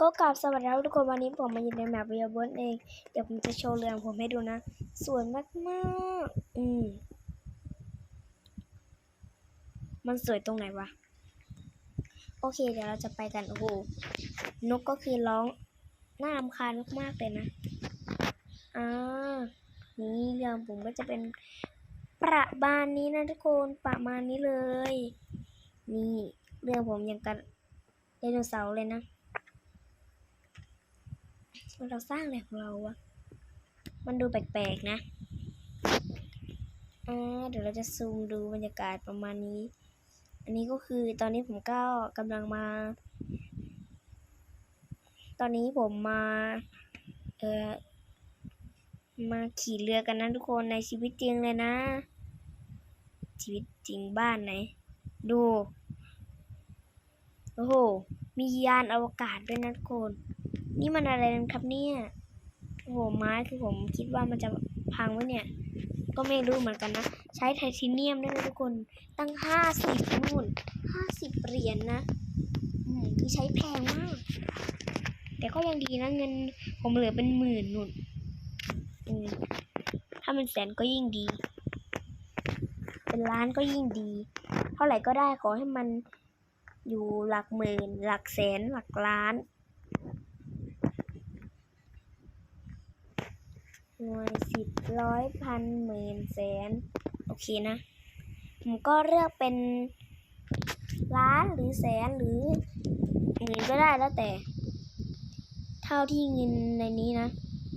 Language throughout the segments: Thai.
ก็กราบสวัสดีครับทุกคนวันนี้ผมมาอยู่ในแมปเวิวบนเอง เดี๋ยวผมจะโชว์เรือนผมให้ดูนะ สวยมากๆอืมมันสวยตรงไหนวะ โอเคเดี๋ยวเราจะไปกัน โอ้โห นกก็คือร้อง น่ารำคาญมากๆเลยนะอ่านี่เรื่องผมก็จะเป็นประมาณนี้นะทุกคนประมาณนี้เลย นี่เรื่องผมยังกันไดโนเสาร์เลยนะ เราสร้างอะไรของเราวะ มันดูแปลกๆนะอ่าเดี๋ยวเราจะซูมดูบรรยากาศประมาณนี้ อันนี้ก็คือตอนนี้ผมก็กำลังมา ตอนนี้ผมมา เอ่อ มาขี่เรือกันนะทุกคนในชีวิตจริงเลยนะ ชีวิตจริงบ้านไหน ดู โอ้โห มียานอวกาศด้วยนะทุกคน นี่มันอะไรกันครับเนี่ยโอ้โหไม้คือผมคิดว่ามันจะพังวะเนี่ย ก็ไม่รู้เหมือนกันนะ ใช้ไทเทเนียมได้วยทุกคนตั้งห้าสิบนู่นห้าสิบเหรียญนนะคือใช้แพงมาก แต่ก็ยังดีนะเงิน ผมเหลือเป็นหมื่นนู่นถ้าเป็นแสนก็ยิ่งดี เป็นล้านก็ยิ่งดี เท่าไหร่ก็ได้ขอให้มันอยู่หลักหมื่น หลักแสนหลักล้าน หน่วยสิบร้อยพันหมื่นแสน โอเคนะ ผมก็เลือกเป็นล้านหรือแสนหรือหมื่นก็ได้แล้วแต่ เท่าที่เงินในนี้นะ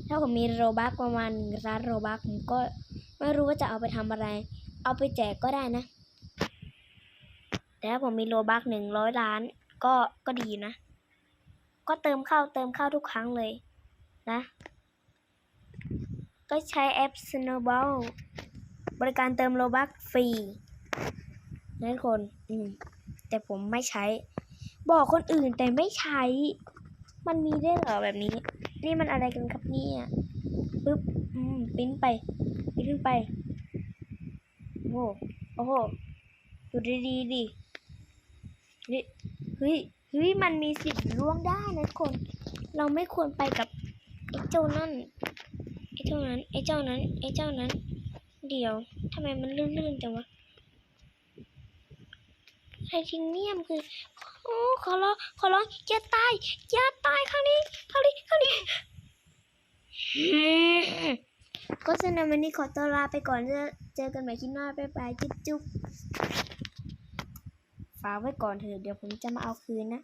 ถ้าผมมีโรบักประมาณหนึ่งล้านโรบักผมก็ไม่รู้ว่าจะเอาไปทำอะไร เอาไปแจกก็ได้นะ แต่ถ้าผมมีโรบักหนึ่งร้อยล้านก็ก็ดีนะ ก็เติมเข้าเติมเข้าทุกครั้งเลยนะ ก็ใช้แอป Snowball บริการเติมโลบักฟรีนะทุกคน อืม แต่ผมไม่ใช้ บอกคนอื่นแต่ไม่ใช้ มันมีได้เหรอแบบนี้ นี่มันอะไรกันครับเนี่ยปึ๊บ อืม ปิ้นไป ปิ้นขึ้นไป โอ้โห โอ้โหดูดีๆดิเฮ้ยเฮ้ยเฮ้ย มันมีสิทธิ์ล่วงได้นะคน เราไม่ควรไปกับไอ้เจ้านั่น ไอ้เจ้านั้น ไอ้เจ้านั้น ไอ้เจ้านั้น เดี๋ยวทำไมมันลื่นๆจังวะไทเทเนียมคือโอ้ขอร้องขอร้องอย่าตายอย่าตายครั้งนี้ครั้งนี้ครั้งนี้ก็สำหรับวันนี้ขอตัวลาไปก่อนจอเจอกันใหม่คลิปหน้าบ๊ายบายจุ๊บจุ๊บฝากไว้ก่อนเถอะเดี๋ยวผมจะมาเอาคืนนะ